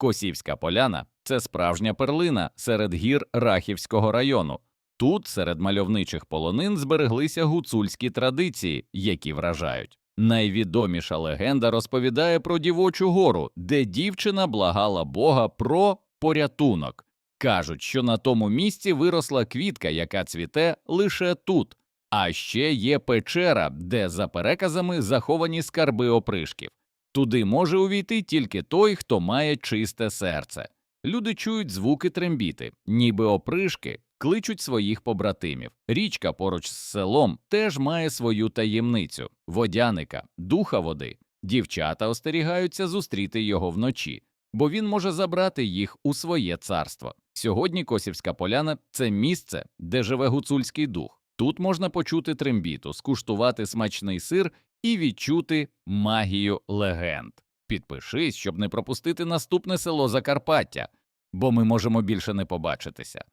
Косівська поляна це справжня перлина серед гір Рахівського району. Тут серед мальовничих полонин збереглися гуцульські традиції, які вражають. Найвідоміша легенда розповідає про дівочу гору, де дівчина благала Бога про порятунок. Кажуть, що на тому місці виросла квітка, яка цвіте лише тут. А ще є печера, де за переказами заховані скарби опришків. Туди може увійти тільки той, хто має чисте серце. Люди чують звуки трембіти, ніби опришки кличуть своїх побратимів. Річка поруч з селом теж має свою таємницю водяника, духа води. Дівчата остерігаються зустріти його вночі, бо він може забрати їх у своє царство. Сьогодні Косівська поляна це місце, де живе гуцульський дух. Тут можна почути трембіту, скуштувати смачний сир і відчути магію легенд. Підпишись, щоб не пропустити наступне село Закарпаття, бо ми можемо більше не побачитися.